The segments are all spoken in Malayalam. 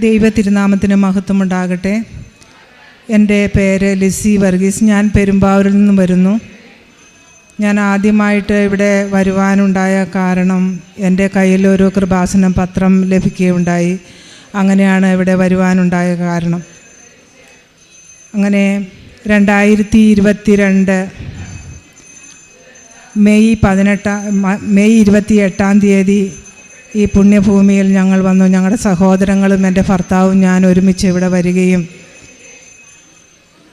ദൈവ തിരുനാമത്തിന് മഹത്വമുണ്ടാകട്ടെ. എന്റെ പേര് ലിസി വർഗീസ്. ഞാൻ പെരുമ്പാവൂരിൽ നിന്നും വരുന്നു. ഞാൻ ആദ്യമായിട്ട് ഇവിടെ വരുവാനുണ്ടായ കാരണം എന്റെ കയ്യിൽ ഒരു കൃപാസനം പത്രം ലഭിക്കുകയുണ്ടായി. അങ്ങനെയാണ് ഇവിടെ വരുവാനുണ്ടായ കാരണം. അങ്ങനെ രണ്ടായിരത്തി ഇരുപത്തി രണ്ട് മെയ് പതിനെട്ടാം മെയ് ഇരുപത്തി എട്ടാം തീയതി ഈ പുണ്യഭൂമിയിൽ ഞങ്ങൾ വന്നു. ഞങ്ങളുടെ സഹോദരങ്ങളും എന്റെ ഭർത്താവും ഞാൻ ഒരുമിച്ച് ഇവിടെ വരികയും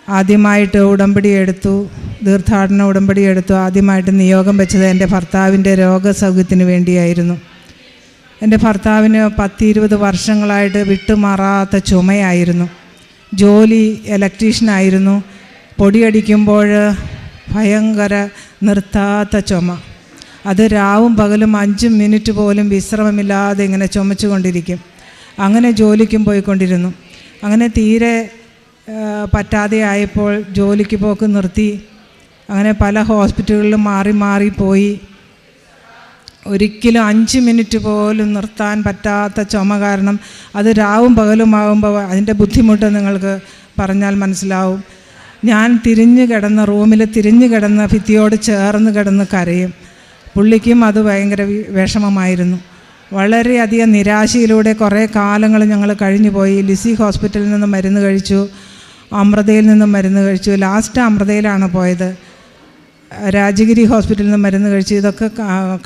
ആദ്യമായിട്ട് ഉടമ്പടി എടുത്തു. തീർത്ഥാടന ഉടമ്പടി എടുത്തു. ആദ്യമായിട്ട് നിയോഗം വെച്ചത് എന്റെ ഭർത്താവിന്റെ രോഗസൗഖ്യത്തിന് വേണ്ടിയായിരുന്നു. എന്റെ ഭർത്താവിന് പത്തിരുപത് വർഷങ്ങളായിട്ട് വിട്ടുമാറാത്ത ചുമയായിരുന്നു. ജോലി ഇലക്ട്രീഷ്യനായിരുന്നു പൊടിയടിക്കുമ്പോൾ ഭയങ്കര നിർത്താത്ത ചുമ. അത് രാവും പകലും അഞ്ച് മിനിറ്റ് പോലും വിശ്രമമില്ലാതെ ഇങ്ങനെ ചുമച്ചുകൊണ്ടിരിക്കും. അങ്ങനെ ജോലിക്കും പോയിക്കൊണ്ടിരുന്നു. അങ്ങനെ തീരെ പറ്റാതെ ആയപ്പോൾ ജോലിക്ക് പോക്ക് നിർത്തി. അങ്ങനെ പല ഹോസ്പിറ്റലുകളിലും മാറി മാറി പോയി. ഒരിക്കലും അഞ്ച് മിനിറ്റ് പോലും നിർത്താൻ പറ്റാത്ത ചുമ കാരണം അത് രാവും പകലും ആകുമ്പോൾ അതിന്റെ ബുദ്ധിമുട്ട് നിങ്ങൾക്ക് പറഞ്ഞാൽ മനസ്സിലാവും. ഞാൻ തിരിഞ്ഞു കിടന്ന റൂമിൽ തിരിഞ്ഞു കിടന്ന ഭിത്തിയോട് ചേർന്ന് കിടന്ന് കരയും. പുള്ളിക്കും അത് ഭയങ്കര വിഷമമായിരുന്നു. വളരെയധികം നിരാശയിലൂടെ കുറേ കാലങ്ങൾ ഞങ്ങൾ കഴിഞ്ഞു പോയി. ലിസി ഹോസ്പിറ്റലിൽ നിന്ന് മരുന്ന് കഴിച്ചു അമൃതയിൽ നിന്നും മരുന്ന് കഴിച്ചു. ലാസ്റ്റ് അമൃതയിലാണ് പോയത്. രാജഗിരി ഹോസ്പിറ്റലിൽ നിന്ന് മരുന്ന് കഴിച്ചു. ഇതൊക്കെ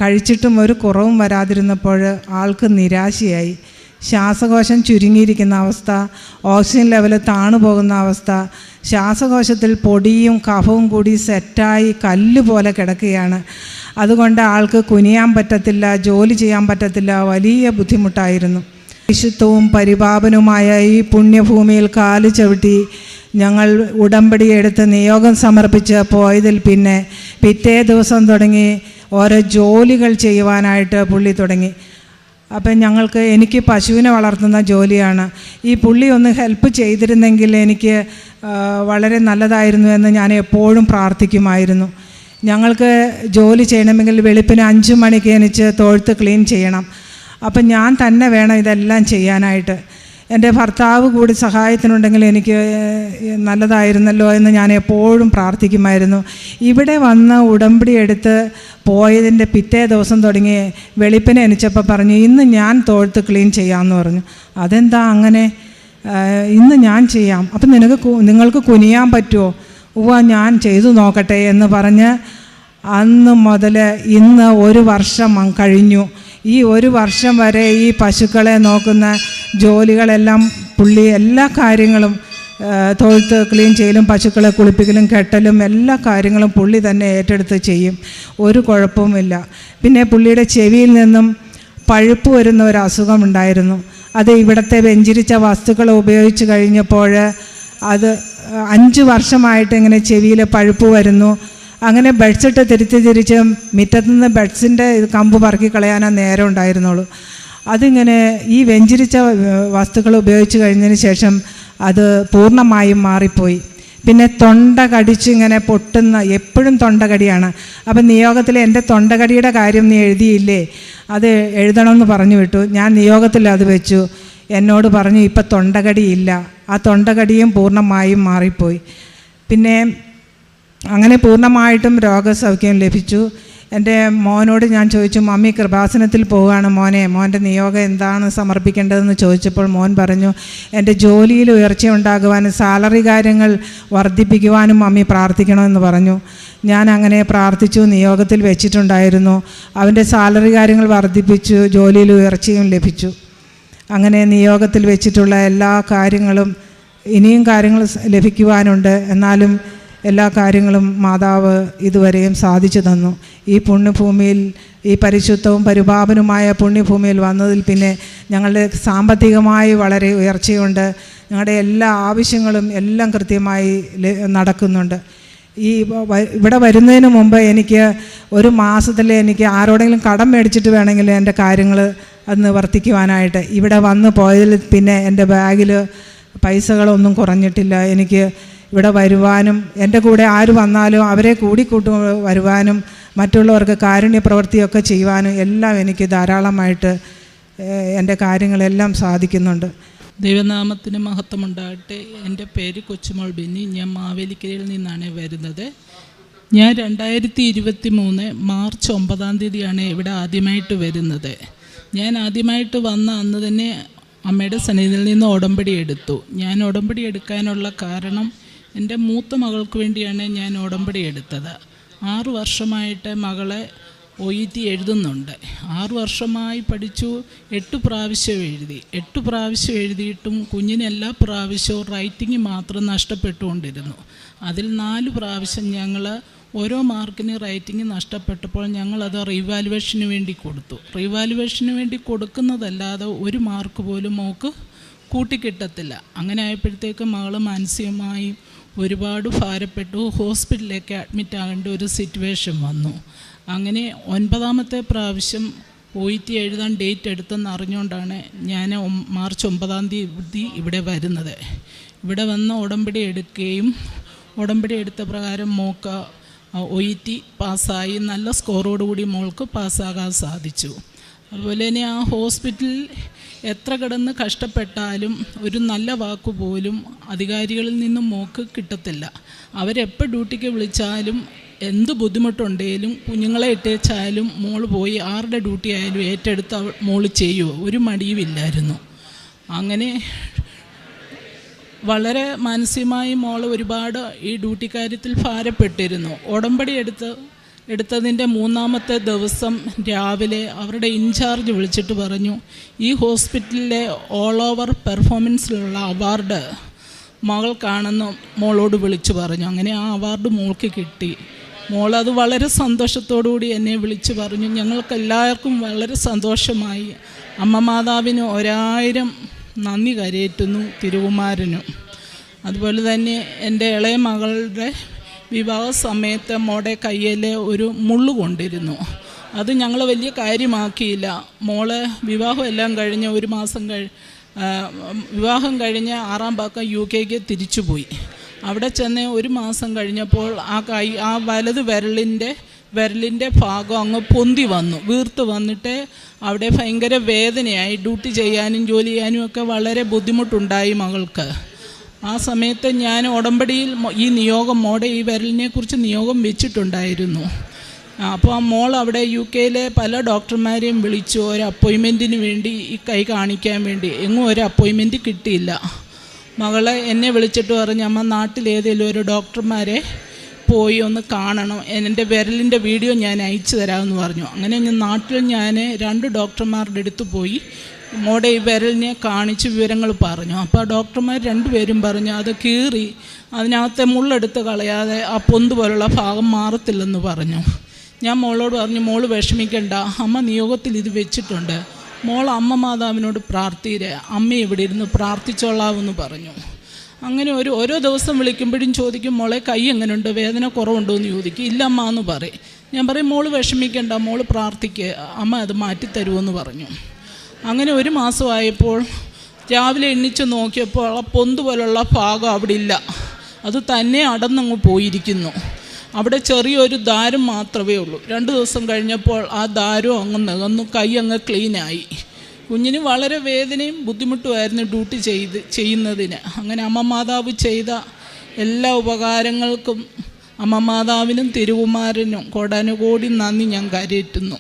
കഴിച്ചിട്ടും ഒരു കുറവും വരാതിരുന്നപ്പോൾ ആൾക്ക് നിരാശയായി. ശ്വാസകോശം ചുരുങ്ങിയിരിക്കുന്ന അവസ്ഥ ഓക്സിജൻ ലെവൽ താണു പോകുന്ന അവസ്ഥ ശ്വാസകോശത്തിൽ പൊടിയും കഫവും കൂടി സെറ്റായി കല്ല് പോലെ കിടക്കുകയാണ്. അതുകൊണ്ട് ആൾക്ക് കുനിയാൻ പറ്റത്തില്ല ജോലി ചെയ്യാൻ പറ്റത്തില്ല വലിയ ബുദ്ധിമുട്ടായിരുന്നു. വിശുദ്ധവും പരിപാപനുമായ ഈ പുണ്യഭൂമിയിൽ കാൽ ചവിട്ടി ഞങ്ങൾ ഉടമ്പടി എടുത്ത് നിയോഗം സമർപ്പിച്ച് പോയതിൽ പിന്നെ പിറ്റേ ദിവസം തുടങ്ങി ഓരോ ജോലികൾ ചെയ്യുവാനായിട്ട് പുള്ളി തുടങ്ങി. അപ്പം ഞങ്ങൾക്ക് എനിക്ക് പശുവിനെ വളർത്തുന്ന ജോലിയാണ്. ഈ പുള്ളി ഒന്ന് ഹെൽപ്പ് ചെയ്തിരുന്നെങ്കിൽ എനിക്ക് വളരെ നല്ലതായിരുന്നു എന്ന് ഞാൻ എപ്പോഴും പ്രാർത്ഥിക്കുമായിരുന്നു. ഞങ്ങൾക്ക് ജോലി ചെയ്യണമെങ്കിൽ വെളുപ്പിന് അഞ്ച് മണിക്ക് എനിച്ച് തൊഴുത്ത് ക്ലീൻ ചെയ്യണം. അപ്പം ഞാൻ തന്നെ വേണം ഇതെല്ലാം ചെയ്യാനായിട്ട്. എന്റെ ഭർത്താവ് കൂടി സഹായത്തിനുണ്ടെങ്കിൽ എനിക്ക് നല്ലതായിരുന്നല്ലോ എന്ന് ഞാൻ എപ്പോഴും പ്രാർത്ഥിക്കുമായിരുന്നു. ഇവിടെ വന്ന് ഉടമ്പടി എടുത്ത് പോയതിന്റെ പിറ്റേ ദിവസം തുടങ്ങി വെളുപ്പിനെ എനിച്ചപ്പോൾ പറഞ്ഞു ഇന്ന് ഞാൻ തോഴ്ത്ത് ക്ലീൻ ചെയ്യാമെന്ന് പറഞ്ഞു. അതെന്താ അങ്ങനെ? ഇന്ന് ഞാൻ ചെയ്യാം. അപ്പം നിനക്ക് നിങ്ങൾക്ക് കുനിയാൻ പറ്റുമോ? ഉവ്വ ഞാൻ ചെയ്തു നോക്കട്ടെ എന്ന് പറഞ്ഞ് അന്ന് മുതൽ ഇന്ന് ഒരു വർഷം കഴിഞ്ഞു. ഈ ഒരു വർഷം വരെ ഈ പശുക്കളെ നോക്കുന്ന ജോലികളെല്ലാം പുള്ളി എല്ലാ കാര്യങ്ങളും തൊഴുത്ത് ക്ലീൻ ചെയ്യലും പശുക്കളെ കുളിപ്പിക്കലും കെട്ടലും എല്ലാ കാര്യങ്ങളും പുള്ളി തന്നെ ഏറ്റെടുത്ത് ചെയ്യും. ഒരു കുഴപ്പവുമില്ല പിന്നെ പുള്ളിയുടെ ചെവിയിൽ നിന്നും പഴുപ്പ് വരുന്ന ഒരു അസുഖമുണ്ടായിരുന്നു അത് ഇവിടുത്തെ വെഞ്ചിരിച്ച വസ്തുക്കൾ ഉപയോഗിച്ച് കഴിഞ്ഞപ്പോൾ അത് അഞ്ച് വർഷമായിട്ട് ഇങ്ങനെ ചെവിയിൽ പഴുപ്പ് വരുന്നു. അങ്ങനെ ബെഡ്സിട്ട് തിരിച്ച് തിരിച്ച് മുറ്റത്തു നിന്ന് ബെഡ്സിന്റെ കമ്പ് പറക്കി കളയാനാ നേരം ഉണ്ടായിരുന്നുള്ളൂ. അതിങ്ങനെ ഈ വെഞ്ചിരിച്ച വസ്തുക്കൾ ഉപയോഗിച്ച് കഴിഞ്ഞതിന് ശേഷം അത് പൂർണമായും മാറിപ്പോയി. പിന്നെ തൊണ്ട കടിച്ച് ഇങ്ങനെ പൊട്ടുന്ന എപ്പോഴും തൊണ്ടകടിയാണ്. അപ്പം നിയോഗത്തിൽ എന്റെ തൊണ്ടകടിയുടെ കാര്യം നീ എഴുതിയില്ലേ? അത് എഴുതണമെന്ന് പറഞ്ഞു വിട്ടു. ഞാൻ നിയോഗത്തിൽ അത് വെച്ചു. എന്നോട് പറഞ്ഞു ഇപ്പം തൊണ്ടകടിയില്ല. ആ തൊണ്ടകടിയും പൂർണമായും മാറിപ്പോയി. പിന്നെ അങ്ങനെ പൂർണമായിട്ടും രോഗസൗഖ്യം ലഭിച്ചു. എന്റെ മോനോട് ഞാൻ ചോദിച്ചു മമ്മി കൃപാസനത്തിൽ പോവുകയാണ് മോനെ. മോന്റെ നിയോഗം എന്താണ് സമർപ്പിക്കേണ്ടതെന്ന് ചോദിച്ചപ്പോൾ മോൻ പറഞ്ഞു എന്റെ ജോലിയിൽ ഉയർച്ച ഉണ്ടാകുവാനും സാലറി കാര്യങ്ങൾ വർദ്ധിപ്പിക്കുവാനും മമ്മി പ്രാർത്ഥിക്കണമെന്ന് പറഞ്ഞു. ഞാൻ അങ്ങനെ പ്രാർത്ഥിച്ചു നിയോഗത്തിൽ വെച്ചിട്ടുണ്ടായിരുന്നു. അവന്റെ സാലറി കാര്യങ്ങൾ വർദ്ധിപ്പിച്ചു ജോലിയിൽ ഉയർച്ചയും ലഭിച്ചു. അങ്ങനെ നിയോഗത്തിൽ വെച്ചിട്ടുള്ള എല്ലാ കാര്യങ്ങളും ഇനിയും കാര്യങ്ങൾ ലഭിക്കുവാനുണ്ട്. എന്നാലും എല്ലാ കാര്യങ്ങളും മാതാവ് ഇതുവരെയും സാധിച്ചു തന്നു. ഈ പുണ്യഭൂമിയിൽ ഈ പരിശുദ്ധവും പരിപാപനുമായ പുണ്യഭൂമിയിൽ വന്നതിൽ പിന്നെ ഞങ്ങളുടെ സാമ്പത്തികമായി വളരെ ഉയർച്ചയുണ്ട്. ഞങ്ങളുടെ എല്ലാ ആവശ്യങ്ങളും എല്ലാം കൃത്യമായി നടക്കുന്നുണ്ട്. ഈ ഇവിടെ വരുന്നതിന് മുമ്പ് എനിക്ക് ഒരു മാസത്തിൽ എനിക്ക് ആരോടെങ്കിലും കടം മേടിച്ചിട്ട് വേണമെങ്കിൽ എന്റെ കാര്യങ്ങൾ അത് നിവർത്തിക്കുവാനായിട്ട് ഇവിടെ വന്ന് പോയതിൽ പിന്നെ എന്റെ ബാഗിൽ പൈസകളൊന്നും കുറഞ്ഞിട്ടില്ല. എനിക്ക് ഇവിടെ വരുവാനും എന്റെ കൂടെ ആര് വന്നാലും അവരെ കൂടിക്കൂട്ടി വരുവാനും മറ്റുള്ളവർക്ക് കാരുണ്യ പ്രവൃത്തിയൊക്കെ ചെയ്യുവാനും എല്ലാം എനിക്ക് ധാരാളമായിട്ട് എന്റെ കാര്യങ്ങളെല്ലാം സാധിക്കുന്നുണ്ട്. ദൈവനാമത്തിന് മഹത്വമുണ്ടാകട്ടെ. എന്റെ പേര് കൊച്ചുമോൾ ബിന്നി. ഞാൻ മാവേലിക്കരയിൽ നിന്നാണ് വരുന്നത്. ഞാൻ രണ്ടായിരത്തി ഇരുപത്തി മൂന്ന് മാർച്ച് ഒമ്പതാം തീയതിയാണ് ഇവിടെ ആദ്യമായിട്ട് വരുന്നത്. ഞാൻ ആദ്യമായിട്ട് വന്ന അന്ന് തന്നെ അമ്മയുടെ സന്നിധിയിൽ നിന്ന് ഉടമ്പടി എടുത്തു. ഞാൻ ഉടമ്പടി എടുക്കാനുള്ള കാരണം എന്റെ മൂത്ത മകൾക്ക് വേണ്ടിയാണ് ഞാൻ ഉടമ്പടി എടുത്തത്. ആറു വർഷമായിട്ട് മകളെ ഒ ഇ ടി എഴുതുന്നുണ്ട്. ആറു വർഷമായി പഠിച്ചു എട്ട് പ്രാവശ്യം എഴുതി. എട്ട് പ്രാവശ്യം എഴുതിയിട്ടും കുഞ്ഞിന് എല്ലാ പ്രാവശ്യവും റൈറ്റിംഗ് മാത്രം നഷ്ടപ്പെട്ടുകൊണ്ടിരുന്നു. അതിൽ നാല് പ്രാവശ്യം ഞങ്ങൾ ഓരോ മാർക്കിന് റൈറ്റിംഗ് നഷ്ടപ്പെട്ടപ്പോൾ ഞങ്ങളത് റീവാലുവേഷന് വേണ്ടി കൊടുത്തു. റീവാലുവേഷന് വേണ്ടി കൊടുക്കുന്നതല്ലാതെ ഒരു മാർക്ക് പോലും മോക്ക് കൂട്ടിക്കിട്ടത്തില്ല. അങ്ങനെ ആയപ്പോഴത്തേക്ക് മകൾ മാനസികമായി ഒരുപാട് ഭാരപ്പെട്ടു. ഹോസ്പിറ്റലിലേക്ക് അഡ്മിറ്റ് ആകേണ്ട ഒരു സിറ്റുവേഷൻ വന്നു. അങ്ങനെ ഒൻപതാമത്തെ പ്രാവശ്യം പോയിട്ട് എഴുതാൻ ഡേറ്റ് എടുത്തെന്ന് അറിഞ്ഞുകൊണ്ടാണ് ഞാൻ മാർച്ച് ഒമ്പതാം തീയതി ഇവിടെ വരുന്നത്. ഇവിടെ വന്ന് ഉടമ്പടി എടുക്കുകയും ഉടമ്പടി എടുത്ത പ്രകാരം മോക്ക് ഒ ടി പാസ്സായി. നല്ല സ്കോറോടുകൂടി മോൾക്ക് പാസ്സാകാൻ സാധിച്ചു. അതുപോലെ തന്നെ ആ ഹോസ്പിറ്റലിൽ എത്ര കിടന്ന് കഷ്ടപ്പെട്ടാലും ഒരു നല്ല വാക്ക് പോലും അധികാരികളിൽ നിന്നും മോക്ക് കിട്ടത്തില്ല. അവരെപ്പോൾ ഡ്യൂട്ടിക്ക് വിളിച്ചാലും എന്ത് ബുദ്ധിമുട്ടുണ്ടെങ്കിലും കുഞ്ഞുങ്ങളെ ഇട്ടേച്ചാലും മോൾ പോയി ആരുടെ ഡ്യൂട്ടി ആയാലും ഏറ്റെടുത്ത് മോൾ ചെയ്യുമോ ഒരു മടിയുമില്ലായിരുന്നു. അങ്ങനെ വളരെ മാനസികമായി മോൾ ഒരുപാട് ഈ ഡ്യൂട്ടി കാര്യത്തിൽ ഭാരപ്പെട്ടിരുന്നു. ഉടമ്പടി എടുത്ത് എടുത്തതിന്റെ മൂന്നാമത്തെ ദിവസം രാവിലെ അവരുടെ ഇൻചാർജ് വിളിച്ചിട്ട് പറഞ്ഞു ഈ ഹോസ്പിറ്റലിലെ ഓൾ ഓവർ പെർഫോമൻസിലുള്ള അവാർഡ് മകൾക്കാണെന്ന് മോളോട് വിളിച്ചു പറഞ്ഞു. അങ്ങനെ ആ അവാർഡ് മോൾക്ക് കിട്ടി. മോൾ അത് വളരെ സന്തോഷത്തോടുകൂടി എന്നെ വിളിച്ചു പറഞ്ഞു. ഞങ്ങൾക്കെല്ലാവർക്കും വളരെ സന്തോഷമായി. അമ്മ മാതാവിന് ഒരായിരം നന്ദി കരയേറ്റുന്നു തിരുകുമാരനും. അതുപോലെ തന്നെ എന്റെ ഇളയ മകളുടെ വിവാഹ സമയത്ത് മോടെ കയ്യിൽ ഒരു മുള്ളു കൊണ്ടിരുന്നു. അത് ഞങ്ങൾ വലിയ കാര്യമാക്കിയില്ല. മോളെ വിവാഹം എല്ലാം കഴിഞ്ഞ് ഒരു മാസം കഴി വിവാഹം കഴിഞ്ഞ് ആറാം പാക്കം യു കെക്ക് തിരിച്ചുപോയി. അവിടെ ചെന്ന് ഒരു മാസം കഴിഞ്ഞപ്പോൾ ആ കൈ ആ വലത് വിരലിന്റെ വിരലിന്റെ ഭാഗം അങ്ങ് പൊന്തി വന്നു. വീർത്ത് വന്നിട്ട് അവിടെ ഭയങ്കര വേദനയായി. ഡ്യൂട്ടി ചെയ്യാനും ജോലി ചെയ്യാനും ഒക്കെ വളരെ ബുദ്ധിമുട്ടുണ്ടായി മകൾക്ക്. ആ സമയത്ത് ഞാൻ ഉടമ്പടിയിൽ ഈ നിയോഗം മോടെ ഈ വിരലിനെ കുറിച്ച് നിയോഗം വെച്ചിട്ടുണ്ടായിരുന്നു. അപ്പോൾ ആ മോൾ അവിടെ യു കെയിലെ പല ഡോക്ടർമാരെയും വിളിച്ചു ഒരു അപ്പോയിൻമെന്റിന് വേണ്ടി ഈ കൈ കാണിക്കാൻ വേണ്ടി. എങ്ങും ഒരു അപ്പോയിൻമെന്റ് കിട്ടിയില്ല. മകളെ എന്നെ വിളിച്ചിട്ട് പറഞ്ഞു അമ്മ നാട്ടിലേതെങ്കിലും ഒരു ഡോക്ടർമാരെ പോയി ഒന്ന് കാണണം. എന്റെ വിരലിന്റെ വീഡിയോ ഞാൻ അയച്ചു തരാമെന്ന് പറഞ്ഞു. അങ്ങനെ ഞാൻ നാട്ടിൽ ഞാൻ രണ്ട് ഡോക്ടർമാരുടെ അടുത്ത് പോയി മോടെ ഈ വിരലിനെ കാണിച്ച് വിവരങ്ങൾ പറഞ്ഞു. അപ്പോൾ ഡോക്ടർമാർ രണ്ടുപേരും പറഞ്ഞു അത് കീറി അതിനകത്തെ മുള്ളെടുത്ത് കളയാതെ ആ പൊന്ത് പോലുള്ള ഭാഗം മാറത്തില്ലെന്ന് പറഞ്ഞു. ഞാൻ മോളോട് പറഞ്ഞു മോൾ വിഷമിക്കണ്ട അമ്മ നിയോഗത്തിൽ ഇത് വെച്ചിട്ടുണ്ട്. മോൾ അമ്മ മാതാവിനോട് പ്രാർത്ഥിയിര അമ്മ ഇവിടെ ഇരുന്ന് പ്രാർത്ഥിച്ചോളാമെന്ന് പറഞ്ഞു. അങ്ങനെ ഒരു ഓരോ ദിവസം വിളിക്കുമ്പോഴും ചോദിക്കും മോളെ കൈ എങ്ങനെയുണ്ട് വേദന കുറവുണ്ടോ എന്ന് ചോദിക്കും. ഇല്ല അമ്മ എന്ന് പറയും. ഞാൻ പറയും മോൾ വിഷമിക്കണ്ട മോൾ പ്രാർത്ഥിക്കുക അമ്മ അത് മാറ്റിത്തരുമെന്ന് പറഞ്ഞു. അങ്ങനെ ഒരു മാസമായപ്പോൾ രാവിലെ എണ്ണിച്ച് നോക്കിയപ്പോൾ ആ പൊന്ത് പോലുള്ള ഭാഗം അവിടെ ഇല്ല. അത് തന്നെ അടന്നങ്ങ് പോയിരിക്കുന്നു. അവിടെ ചെറിയൊരു ദാരം മാത്രമേ ഉള്ളൂ. രണ്ട് ദിവസം കഴിഞ്ഞപ്പോൾ ആ ദാരം അങ്ങ് നികന്നു. കൈ അങ്ങ് ക്ലീനായി കുഞ്ഞിന് വളരെ വേദനയും ബുദ്ധിമുട്ടുമായിരുന്നു ഡ്യൂട്ടി ചെയ്ത് ചെയ്യുന്നതിന്. അങ്ങനെ അമ്മ മാതാവ് ചെയ്ത എല്ലാ ഉപകാരങ്ങൾക്കും അമ്മ മാതാവിനും തിരുകുമാരനും കോടാനുകോടി നന്ദി ഞാൻ കരയറ്റുന്നു.